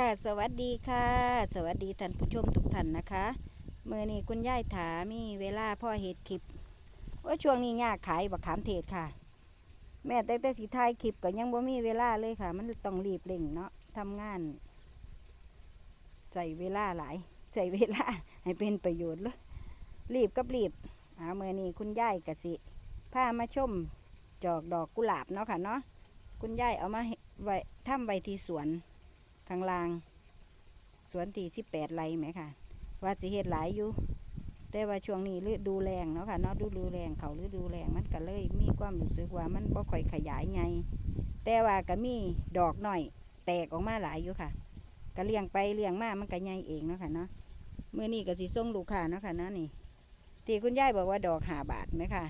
ค่ะ สวัสดีค่ะ สวัสดีท่านผู้ชมทุกท่านนะคะเมื่อนี้คุณยายถามีเวลาพ่อเห็ดคลิปว่าช่วงนี้ยากขายบักขามเทศค่ะ แม่แต่แต่สีทายคลิปก็ยังบ่มีเวลาเลยค่ะ มันต้องรีบเร่งเนาะทำงานใส่เวลาหลายใส่เวลาให้เป็นประโยชน์เลยรีบกับรีบเอาเมื่อนี้คุณยายกะสิพามาชมจอกดอกกุหลาบเนาะค่ะเนาะคุณยายเอามาไว้ทำไว้ที่สวน ข้างล่าง สวนที่สิบแปดไรไหมค่ะ ว่าสิเฮ็ดหลายอยู่ แต่ว่าช่วงนี้ฤดูแรงเนาะค่ะเนาะฤดูแรงเขาฤดูแรงมันก็เลย มีความรู้สึกว่ามันบ่ค่อยขยายไงแต่ว่าก็มีดอกหน่อย แตกออกมาหลายอยู่ค่ะก็เลี้ยงไปเลี้ยงมามันก็ใหญ่เองเนาะค่ะเนาะเมื้อนี้ก็สิส่งลูกค้าเนาะค่ะนะนี่ที่คุณยายบอกว่าดอกหาบาทไหมค่ะ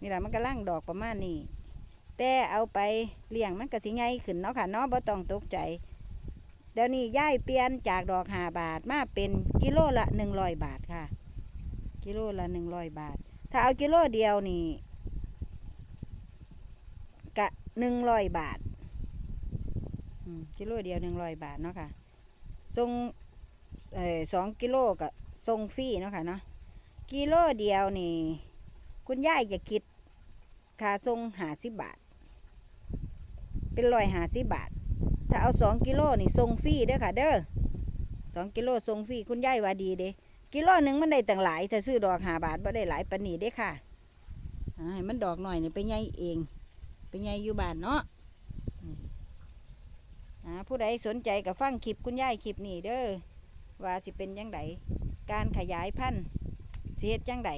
นี่แหละมันก็ล่างดอกประมาณนี้ แต่เอาไปเลี้ยงมันก็สิใหญ่ขึ้นเนาะค่ะเนาะบ่ต้องตกใจเดี๋ยวนี้ย่ายเปลี่ยนจากดอกหาบาทมาเป็นกิโลละหนึ่งร้อยบาทค่ะ กิโลละหนึ่งร้อยบาท ถ้าเอากิโลเดียวนี่กะหนึ่งร้อยบาทกิโลเดียวหนึ่งร้อยบาทเนาะค่ะส่งเออสองกิโลกับส่งฟรีเนาะค่ะเนาะกิโลเดียวนี่ คุณย่ายจะคิดค่าส่งหาสิบบาท เป็นร้อยหาสิบบาท ถ้าเอาสองกิโลนี่ส่งฟรีเด้อค่ะ เด้อสองกิโลส่งฟรีคุณยายว่าดีเด้กิโลหนึ่งมันได้ตั้งหลายถ้าซื้อดอกหาบาทบ่ได้หลายปานนีเด้ค่ะให้มันดอกหน่อยนี่ไปใหญ่เอง ไปใหญ่อยู่บ้านเนาะผู้ใดสนใจกับฟังคลิปคุณยายคลิปนี้เด้อว่าสิเป็นยังไงการขยายพันธุ์สิเฮ็ดยังไง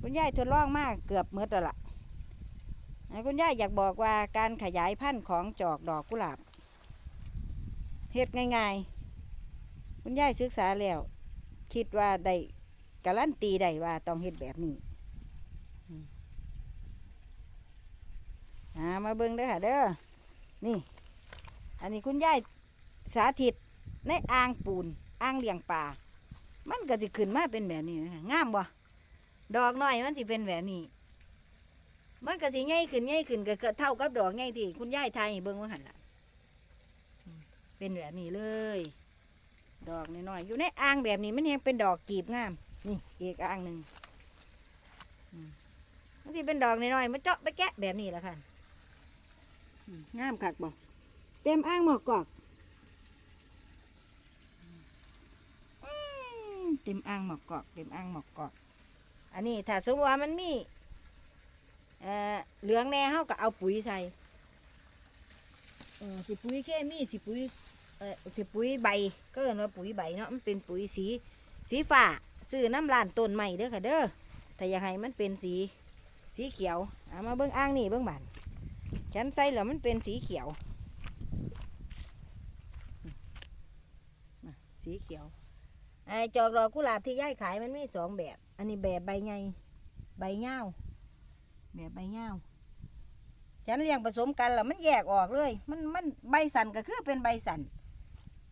คุณยายทดลองมากเกือบหมดแล้วล่ะ คุณยายอยากบอกว่าการขยายพันธุ์ของจอกดอกกุหลาบเฮ็ดง่ายๆ คุณยายศึกษาแล้ว คิดว่าได้การันตีได้ว่าต้องเฮ็ดแบบนี้มามาเบิ่งเด้อค่ะเด้อ นี่ อันนี้คุณยายสาธิตในอ่างปูนอ่างเลี้ยงปลา มันก็สิขึ้นมาเป็นแบบนี้นะคะงามบ่ ดอกน้อยมันสิเป็นแบบนี้ มันก็สิใหญ่ขึ้นใหญ่ขึ้นก็เท่ากับดอกใหญ่ที่คุณยายไทยเบิ่งว่าหันละเป็นแบบนี้เลย ดอกน้อยๆอยู่ในอ่างแบบนี้มันยังเป็นดอกกีบงาม นี่อีกอ่างหนึ่งอืมมันที่เป็นดอกน้อยๆมาเจาะไปแกะแบบนี้แหละค่ะงามคักบ่เต็มอ่างหมอกกอกเต็มอ่างหมอกกอกเต็มอ่างหมอกกอก อันนี้ถ้าสมมติว่ามันมี เหลืองแน่เฮาก็เอาปุ๋ยใส่สิปุ๋ยเคมีสิปุ๋ยเออสิปุ๋ยใบก็เรียกว่าปุ๋ยใบเนาะมันเป็นปุ๋ยสีสีฟ้าซื้อน้ำลานต้นใหม่เด้อค่ะเด้อถ้าอยากให้มันเป็นสีสีเขียวเอามาเบิ้งอ่างนี่เบิ้งบานฉันใส่แล้วมันเป็นสีเขียว สีเขียวไอ้จอกดอกกุหลาบที่ย่ายขายมันมีสองแบบ อันนี้แบบใบใหญ่ใบเงา แบบใบเงาฉันเลี้ยงผสมกันแล้วมันแยกออกเลย มันมันใบสันก็คือเป็นใบสัน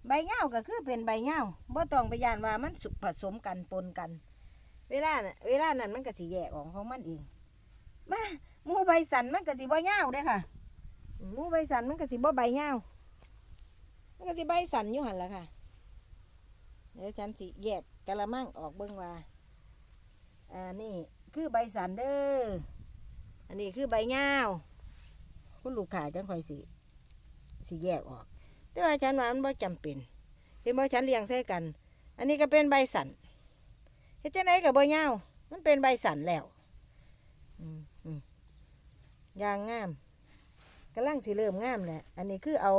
ใบเงาก็คือเป็นใบเงาบ่ต้องไปยานว่ามันสุผสมกันปนกัน เวลาเวลานั้นมันก็สิแยกออกของมันเองมาหมูใบสันมันก็สิบ่เงาเด้ค่ะหมูใบสันมันก็สิบ่ใบเงามันก็สิใบสันอยู่หันละค่ะเดี๋ยวฉันสิแยกกะละมังออกเบิ่งว่าอ่านี่คือใบสันเด้อ อันนี้คือใบเงาคุณลูกค้าจังค่อยสิสิแยกออก แต่ว่าฉันว่ามันบ่จำเป็นเห็นบ่ฉันเลี้ยงใส่กัน อันนี้ก็เป็นใบสันเฮ็ดจังไดก็บ่ยาวมันเป็นใบสันแล้วอย่างงามกำลังสิเริ่มงามแหละอันนี้คือเอา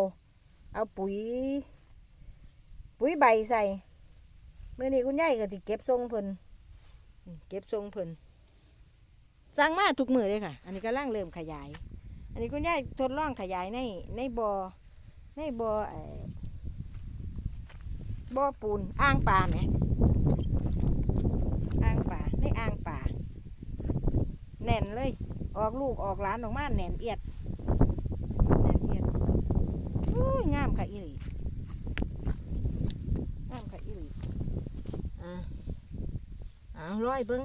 เอาปุ๋ย ปุ๋ยใบใส่เมื่อนี้คุณยายก็สิเก็บทรงเพิ่นเก็บทรงเพิ่น สั่งมาทุกมือเลยค่ะ อันนี้กำลังเริ่มขยาย อันนี้คุณยายทดลองขยายในในบอ่อในบอ่อเอ่อบ่อปูนอ่างปลาไหมอ่างปลาในอ่างปลาแน่นเลย ออกลูกออกหลานออกมาแน่นเอียดแน่นเอียดอุ้ยงามค่ะอีหลีงามค่ะอีหลีอ่าเอาร้อยเบิ้ง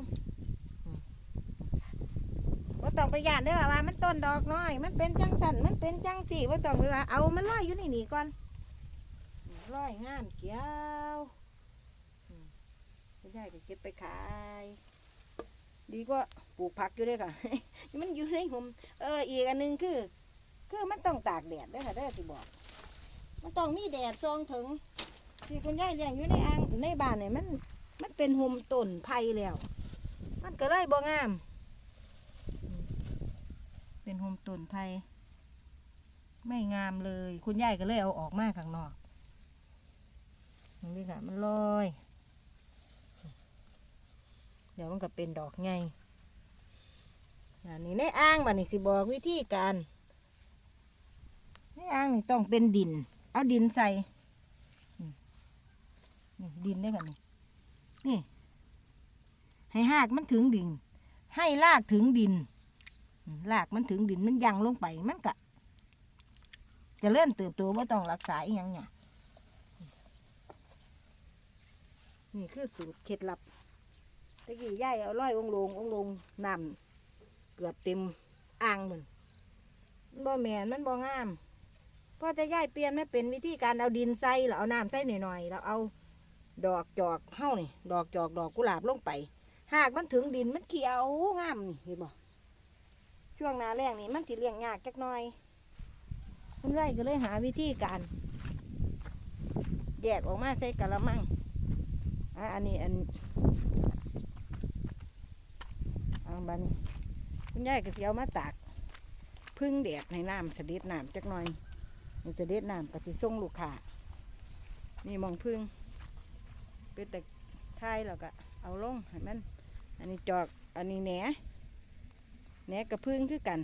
ต้องไปยานเด้อว่ามันต้นดอกน้อย มันเป็นจังสันมันเป็นจังสี่ว่าต้องไปว่าเอามันลอยอยู่ในนี่ก่อนร้อยงามเกี้ยวอืมคุณยายก็เก็บไปขาย ดีกว่าปลูกผักอยู่ด้วยค่ะ มันอยู่ในห่มเอออีกอันหนึงคือ คือมันต้องตากแดดด้วยค่ะเด้อสิบอก มันต้องมีแดดซองถึง ที่คุณยายเลี้ยงอยู่ในอ่างในบ้านเนี่ยมัน มันเป็นห่มต้นไผ่แล้ว มันก็เลยบ่งาม เป็นห่มต้นไผ่ไม่งามเลย คุณยายก็เลยเอาออกมาข้างนอกนี่ค่ะมันลอย เดี๋ยวมันก็เป็นดอกไงอันนี้ในอ่างบ้านี่สิบอกวิธีการในอ่างนี่ต้องเป็นดิน เอาดินใส่ ดินได้กันนี่นี่ให้หากมันถึงดิน ให้ลากถึงดิน อืมลากมันถึงดินมันยังลงไปมันกะจะเลื่อนเติบโตไม่ต้องรักษาอีหยังเนี่ยนี่คือสูตรเคล็ดลับตะกี้ย่ายเอาร้อยองลงองลงน้ำเกือบเต็มอ่างมันมันบ่แมนมันบ่งามเพราะจะย่ายเปลี่ยนไม่เป็นวิธีการเอาดินใส่แล้วเอาน้ำใส่หน่อยๆแล้วเอาดอกจอกเข้านี่ดอกจอกดอกกุหลาบลงไป หากมันถึงดินมันเขียวงามนี่เห็นบ่ ช่วงหนาแรงนี่มันสิเลี้ยงยากจักหน่อยคุณไร่ก็เลยหาวิธีการแยกออกมาใส่กะละมังอะอันนี้อันเอาบานี้คุณยายก็เสียวมาตากพึ่งแดดในน้ำเสด็จน้ำจักหน่อยนี่เสด็จน้ำก็สิส่งลูกค้านี่มองพึ่งเป็นแต่ทายแล้วก็เอาลงให้มัน อันนี้จอกอันนี้แหน แหนกับพึ่งคือกัน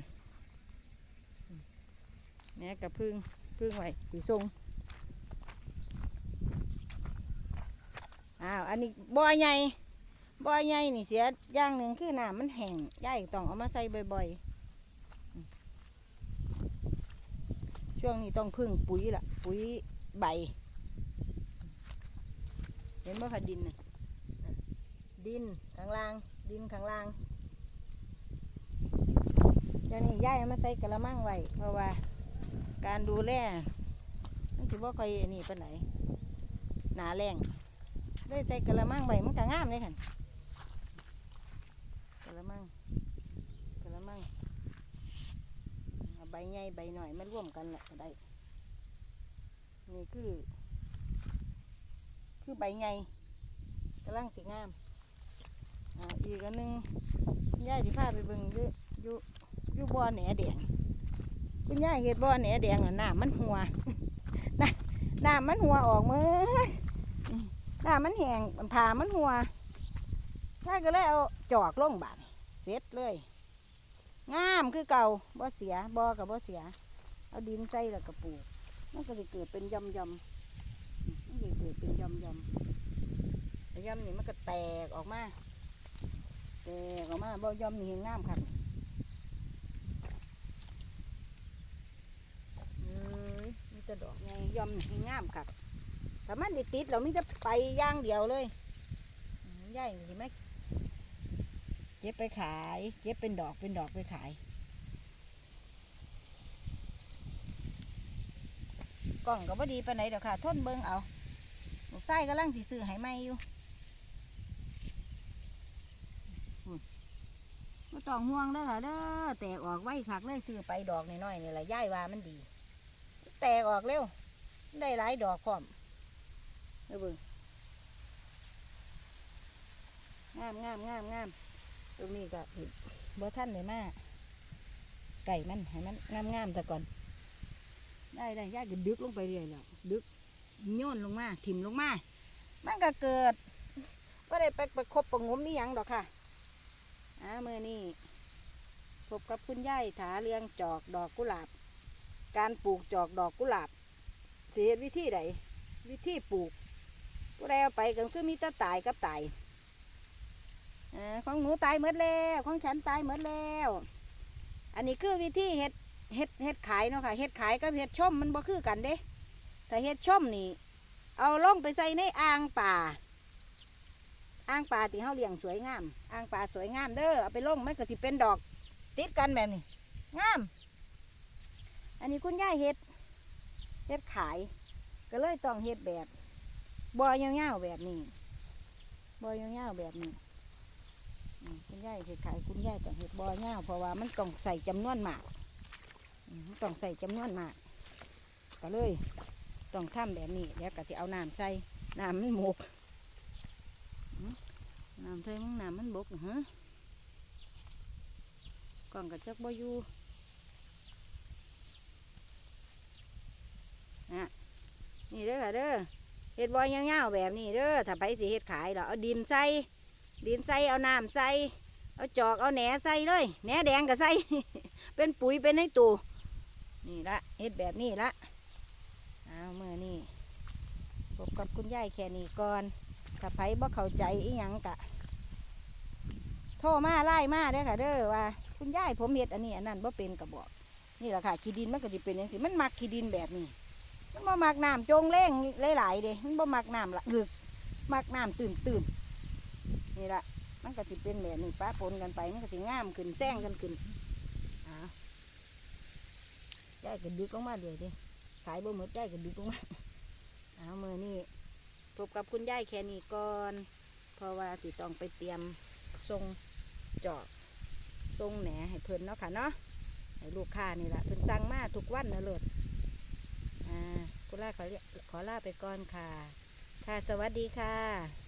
แหนกับพึ่งพึ่งไว้สีส่งอ้าวอันนี้บ่อใหญ่บอยใหญ่นี่เสียอย่างหนึ่งคือน้ำมันแห้งย่ายต้องเอามาใส่บ่อยๆ ช่วงนี้ต้องพึ่งปุ๋ยละปุ๋ยใบ เห็นบ่คะดินนะดินข้างล่างดินข้างล่าง เจ้านี่ย่ายเอามาใส่กระมังไว้เพราะว่า การดูแลมันถือว่าค่อยนนี้ปานไหนหนาแรงเลยใส่กระมังไว้มันก็งามเลยค่ะกะละมังกะละมังใบใหญ่ใบหน่อยมันร่วมกันแหละก็ได้นี่คือ คือใบใหญ่กำลังสีงามอ่าอีกอันนึงย่ายสิพาไปเบิ่งอยู่อยู่ อยู่บ่อแหนแดงคุณย่ายเห็ดบ่อแหนแดงน่ะน้ำมันหัวน้ำน้ำมันหัวออกมือน้ำมันแห้งผ่ามันหัวยายก็เลยเอาจอกลงบาดเสร็จเลยงามคือเก่าบ่เสียบ่กับบ่เสีย เอาดินใส่แล้วก็ปลูกมันก็จะเกิดเป็นยำยำมันจะเกิดเป็นยำยำแต่ยำนี่มันก็แตกออกมาแตกออกมาบ่ยำนี่งามครับเอ้ยมี แต่ดอกไงยำนี่งามครับแต่มันได้ติดเราไมีแต่ไปย่างเดียวเลยใหญ่สิไหมเก็บไปขายเก็บเป็นดอกเป็นดอกไปขายกล่องก็บ่ดีไปไหนเดี๋ยวค่ะทนเบิ่งเอาลูกไส้กำลังสิซื้อห้ใหม่อยู่อืมบ่ต้องห่วงเด้อค่ะเด้อแตกออกไว้คักเลยซื้อไปดอกน้อยๆนี่แหละย่ายว่ามันดี แตกออกเร็ว ได้หลายดอกพร้อมเด้อเบิ่งงามงามงามงามตรงนี้ก็บ่ท่านเลยมาไก่มันให้มันงามงามแต่ก่อน ได้ได้ยาก็ดึกลงไปเรื่อยแล้วดึกโยนลงมาถิ่มลงมา มันก็เกิดก็ได้ไปประคบประงมนี่ยังดอกค่ะอ่าเมื่อนี้พบกับคุณยายถาเลี้ยงจอกดอกกุหลาบ การปลูกจอกดอกกุหลาบ เสียวิธีใดวิธีปลูกก็ได้เอาไปก็คือมีแตะตายกับตายอของหนูตายหมดแล้วของฉันตายหมดแล้ว อันนี้คือวิธีเฮ็ดเฮ็ดเฮ็ดขายเนาะค่ะเฮ็ดขายกับเฮ็ดช่มมันบ่คือกันเด้แต่เฮ็ดช่มนี่ เอาล่องไปใส่ในอ่างป่าอ่างป่าที่เฮาเลี้ยงสวยงามอ่างป่าสวยงามเด้อเอาไปลงมันก็สิเป็นดอก ติดกันแบบนี้งาม อันนี้คุณยายเฮ็ด เฮ็ดขาย ก็เลยต้องเฮ็ดแบบบอยยาวๆแบบนี้บอยยาวๆแบบนี้คุณยายเฮ็ดขายคุณยายต้องเฮ็ดบอยยาวเพราะว่ามันต้องใส่จำนวนมากต้องใส่จำนวนมากก็เลยต้องทำแบบนี้เดี๋ยวก็จะเอาน้ำใส่น้ำมันหมกอืมน้ำใส่มึงน้ำมันบกฮะกล่องกระจกบอยู่ นะนี่เด้อค่ะเด้อเฮ็ดบอยยาๆแบบนี้เด้อถ้าไปสิเฮ็ดขายเราเอาดินใส่ดินใส่เอาน้ำใส่เอาจอกเอาแหนใส่เลยแหนแดงก็ใส่เป็นปุ๋ยเป็นในตู้นี่ละเฮ็ดแบบนี้ละเอาเมื่อนี่พบกับคุณยายแค่นี้ก่อนถ้าไผบ่เข้าใจอีหยังกะ โทรมาไล่มาเด้อค่ะเด้อว่า คุณยายผมเฮ็ดอันนี้อันนั้นบ่เป็นกระบอก นี่แหละค่ะขี้ดินมันก็สิเป็นอย่างสิมันมักขี้ดินแบบนี้ มันบ่มักน้ำจงเล่งหลายๆเด้มันบ่มักน้ำละลึกมักน้ำตื่นตื่นๆนี่ละมันก็สิเป็นแบบนี้ป้าปนกันไปมันก็สิงามขึ้นแซงกันขึ้นอ้าวยายก็ดึกออกมาเดี๋ยวดิขายบ่หมดยายก็ดึกออกมาเอามือนี่พบกับคุณยายแค่นี้ก่อนเพราะว่าสิต้องไปเตรียมทรงจอกทรงแหนให้เพิ่นเนาะค่ะเนาะให้ลูกค้านี่แหละเพิ่นสั่งมาทุกวันนะเลิศ อ่าคุล่าขอเรียกขอลาไปก่อนค่ะ ค่ะ สวัสดีค่ะ